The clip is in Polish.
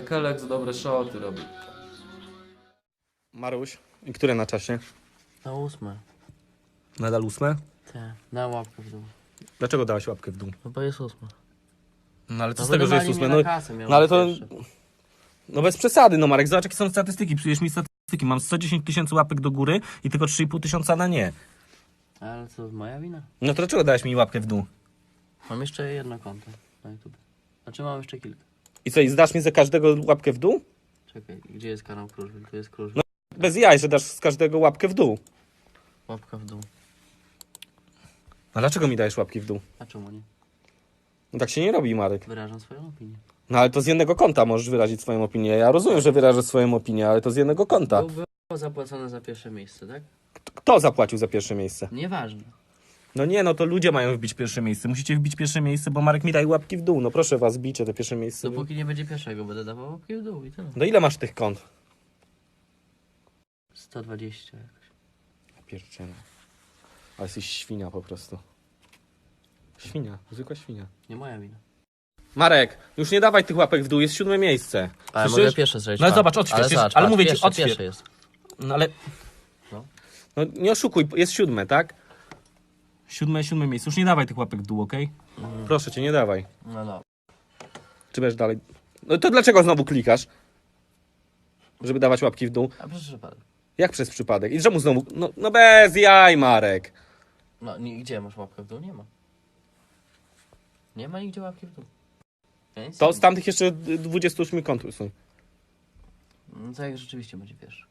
Ekelek za dobre szoty robi. Maruś, i które na czasie? Na ósme. Nadal ósme? Te, na łapkę w dół. Dlaczego dałaś łapkę w dół? No bo jest ósme. No ale co No z tego, że jest ósme? No, no ale to... pierwsze. No bez przesady, no Marek, zobacz jakie są statystyki. Przyjesz mi statystyki. Mam 110 tysięcy łapek do góry i tylko 3,5 tysiąca na nie. Ale to moja wina. No to dlaczego dałeś mi łapkę w dół? Mam jeszcze jedno konto na YouTube. Znaczy mam jeszcze kilka. I co, i zdasz mi za każdego łapkę w dół? Czekaj, gdzie jest kanał Kruszwil? Tu jest Kruszwil. Bez jaj, że dasz z każdego łapkę w dół. Łapka w dół. A dlaczego mi dajesz łapki w dół? A czemu nie? No tak się nie robi, Marek. Wyrażam swoją opinię. No ale to z jednego konta możesz wyrazić swoją opinię. Ja rozumiem, że wyrażasz swoją opinię, ale to z jednego konta. Było zapłacone za pierwsze miejsce, tak? Kto zapłacił za pierwsze miejsce? Nieważne. No nie, no to ludzie mają wbić pierwsze miejsce. Musicie wbić pierwsze miejsce, bo Marek mi daje łapki w dół. No proszę was, bijcie te pierwsze miejsce. Dopóki nie będzie pierwszego, będę dawał łapki w dół i tyle. No ile masz tych kont? 120 jakoś. Pierdziele. Ale jesteś świnia po prostu. Świnia, zwykła świnia. Nie moja wina. Marek, już nie dawaj tych łapek w dół, jest siódme miejsce. Ale Słyszysz? mogę pierwsze zrobić. No patrz. zobacz, odśwież, Ale, jest- ale patrz, mówię ci, pierwsze. Pierwsze jest. No ale... No. No nie oszukuj, jest siódme, tak? Siódme, siódme miejsce. Już nie dawaj tych łapek w dół, okej? Proszę cię, nie dawaj. No dobra. Czy będziesz dalej? No to dlaczego znowu klikasz? Żeby dawać łapki w dół? A proszę przypadek. Jak przez przypadek? I czemu znowu? No, no bez jaj, Marek. No nie, gdzie masz łapkę w dół? Nie ma. Nie ma nigdzie łapki w dół. Ja nic To nie z tamtych jeszcze 28 kont usuń. No to jak rzeczywiście będzie pierwszy.